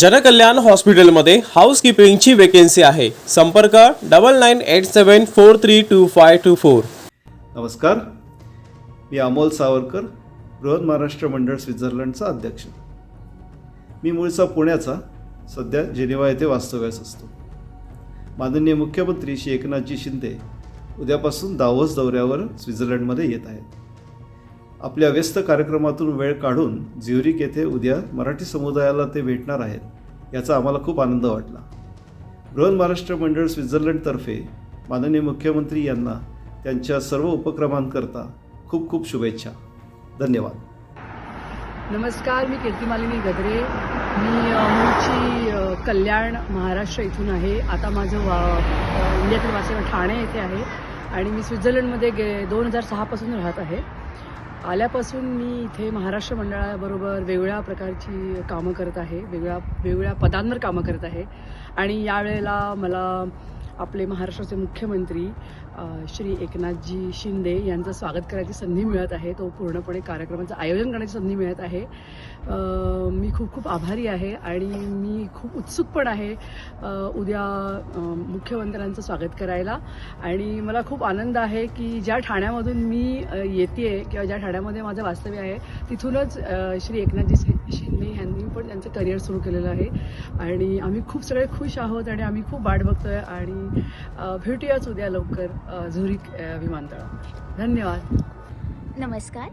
जनकल्याण हॉस्पिटलमध्ये हाऊसकीपिंगची वेकेन्सी आहे. संपर्क double nine eight seven four three two five two four नमस्कार. मी अमोल सावरकर बृहद महाराष्ट्र मंडळ स्वित्झर्लंडचा अध्यक्ष. मी मूळचा पुण्याचा सध्या जेनेवा येथे वास्तव्यास असतो. माननीय मुख्यमंत्री श्री एकनाथजी शिंदे उद्यापासून दावोस दौऱ्यावर स्वित्झर्लंडमध्ये येत आहेत. आपल्या व्यस्त कार्यक्रमातून वेळ काढून झ्युरिक येथे उद्या मराठी समुदायाला ते भेटणार आहेत याचा आम्हाला खूप आनंद वाटला. बृहन महाराष्ट्र मंडळ स्वित्झर्लंडतर्फे माननीय मुख्यमंत्री यांना त्यांच्या सर्व उपक्रमांकरता खूप खूप शुभेच्छा. धन्यवाद. नमस्कार मी कीर्तिमालिनी गदरे मी मूळची कल्याण महाराष्ट्र इथून आहे. आता माझं वा इंडियातील वाचन ठाणे येथे आहे आणि मी स्वित्झर्लंडमध्ये गे दोन हजार सहापासून राहत आहे. आल्यापासून मी इथे महाराष्ट्र मंडळाबरोबर वेगवेगळ्या प्रकारची कामं करत आहे वेगळ्या वेगळ्या पदांवर कामं करत आहे. आणि यावेळेला मला आपले महाराष्ट्राचे मुख्यमंत्री श्री एकनाथजी शिंदे यांचं स्वागत करायची संधी मिळत आहे. तो पूर्णपणे कार्यक्रमाचं आयोजन करण्याची संधी मिळत आहे. मी खूप खूप आभारी आहे आणि मी खूप उत्सुक पण आहे उद्या मुख्यमंत्र्यांचं स्वागत करायला. आणि मला खूप आनंद आहे की ज्या ठाण्यामधून मी येते किंवा ज्या ठाण्यामध्ये माझं वास्तव्य आहे तिथूनच श्री एकनाथजी शिंदे त्यांचं करिअर सुरू केलेलं आहे. आणि आम्ही खूप सगळे खुश आहोत आणि आम्ही खूप वाट बघतोय आणि भेटूयाच उद्या लवकर झुरिक विमानतळावर. धन्यवाद. नमस्कार.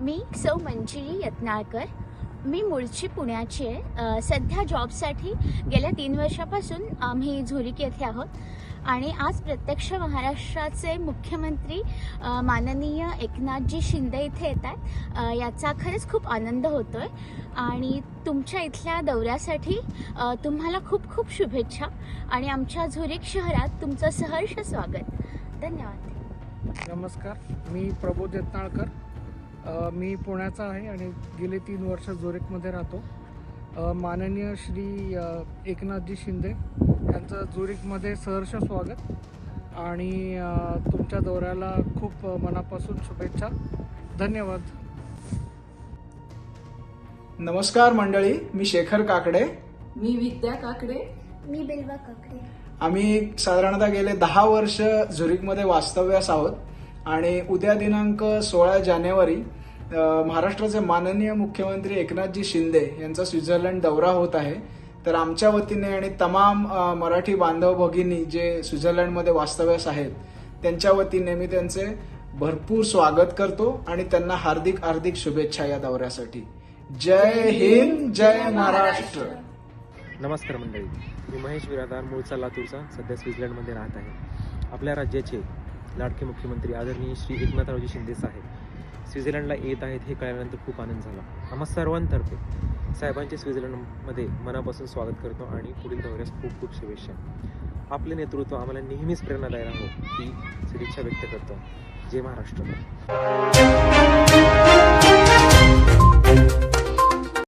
मी सौ मंजिरी यत्नाळकर मी मूळची पुण्याची आहे. सध्या जॉबसाठी गेल्या तीन वर्षापासून आम्ही झुरिक येथे आहोत. आणि आज प्रत्यक्ष महाराष्ट्राचे मुख्यमंत्री माननीय एकनाथजी शिंदे इथे येत आहेत. याचा खरंच खूप आनंद होतो आहे आणि तुमच्या इथल्या दौऱ्यासाठी तुम्हाला खूप खूप शुभेच्छा. आणि आमच्या झुरिक शहरात तुमचं सहर्ष स्वागत. धन्यवाद. नमस्कार. मी प्रबोध यत्नाळकर. मी पुण्याचा आहे आणि गेले तीन वर्ष झुरिकमध्ये राहतो. माननीय श्री एकनाथजी शिंदे यांचं झुरिकमध्ये सहर्ष स्वागत. आणि तुमच्या दौऱ्याला खूप मनापासून शुभेच्छा. धन्यवाद. नमस्कार मंडळी मी शेखर काकडे. मी विद्या काकडे. मी बिल्वा काकडे. आम्ही साधारणतः गेले दहा वर्ष झुरिकमध्ये वास्तव्यास आहोत. आणि उद्या दिनांक सोळा जानेवारी महाराष्ट्राचे माननीय मुख्यमंत्री एकनाथजी शिंदे यांचा स्वित्झर्लंड दौरा होत आहे. तर आमच्या वतीने आणि तमाम मराठी बांधव भगिनी जे स्वित्झर्लंडमध्ये वास्तव्यास आहेत त्यांच्या वतीने मी त्यांचे भरपूर स्वागत करतो आणि त्यांना हार्दिक हार्दिक शुभेच्छा या दौऱ्यासाठी. जय हिंद जय महाराष्ट्र. नमस्कार मंडळी. मी महेश विराधार मूळचा लातूरचा सध्या स्वित्झर्लंडमध्ये राहत आहे. आपल्या राज्याचे लाडके मुख्यमंत्री आदरणीय श्री एकनाथरावजी शिंदे साहेब स्वित्झर्लंडला येत आहेत हे कळल्यानंतर खूप आनंद झाला. आम्हा सर्वांतर्फे साहेबांचे स्वित्झर्लंडमध्ये मनापासून स्वागत करतो आणि पुढील दौऱ्यास खूप खूप शुभेच्छा. आपले नेतृत्व आम्हाला नेहमीच प्रेरणादायी राहो ही सदिच्छा व्यक्त करतो. जय महाराष्ट्र.